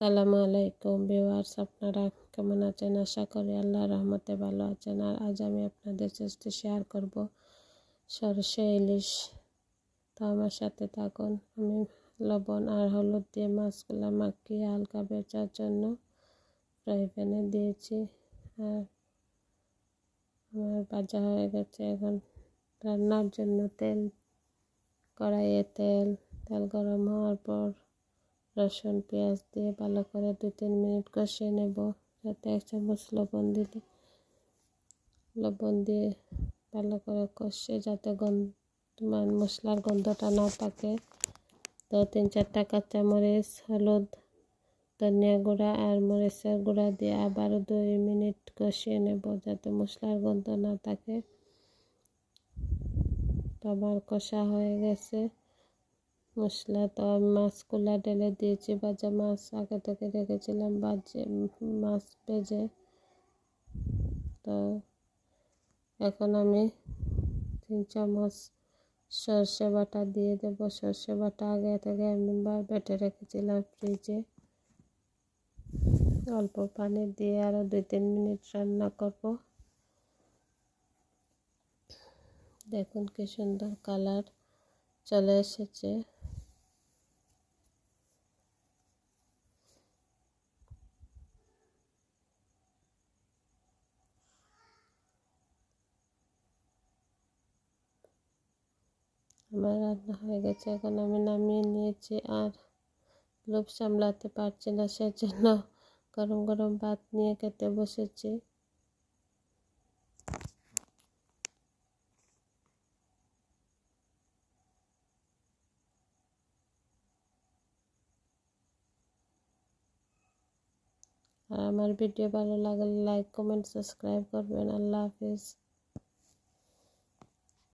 সালামু আলাইকুম ভিউয়ার্স, আপনারা কেমন আছেন? আশা করি আল্লাহ রহমতে ভালো আছেন। আর আজ আমি আপনাদের সাথে শেয়ার করব সরষে ইলিশ। তো আমার সাথে থাকুন। আমি লবণ আর হলুদ দিয়ে মাছগুলো মাখিয়ে হালকা বেচার জন্য ফ্রাই প্যানে দিয়েছি। আর আমার ভাজা হয়ে গেছে। এখন রান্নার জন্য তেল, কড়াইয়ে তেল তেল গরম হওয়ার পর রসুন, পেঁয়াজ দিয়ে ভালো করে দু তিন মিনিট কষিয়ে নেব। যাতে এক চামচ লবণ দিলে, লবণ দিয়ে ভালো করে কষে যাতে গন্ধ মশলার গন্ধটা না থাকে। তো তিন চারটা কাঁচামরিচ, হলুদ, ধনিয়া গুঁড়া আর মরিচের গুঁড়া দিয়ে আবারও দুই মিনিট কষিয়ে নেব যাতে মশলার গন্ধ না থাকে। আবার কষা হয়ে গেছে। মশলা তো আমি মাছগুলা ঢেলে দিয়েছি, ভাজা মাছ আগে থেকে রেখেছিলাম বাজে মাছ ভেজে। তো এখন আমি তিন চামচ সর্ষে বাটা দিয়ে দেবো। সর্ষে বাটা আগে থেকে আমি বেটে রেখেছিলাম ফ্রিজে। অল্প পানি দিয়ে আরও দুই তিন মিনিট রান্না করব। দেখুন কি সুন্দর কালার চলে এসেছে। আমার রান্না হয়ে গেছে, এখন আমি নামিয়ে নিয়েছি আর লোভ সামলাতে পারছি না সেজন্য গরম গরম ভাত নিয়ে খেতে বসেছি। আর আমার ভিডিও ভালো লাগলে লাইক কমেন্ট সাবস্ক্রাইব করবেন। আল্লাহ হাফিজ।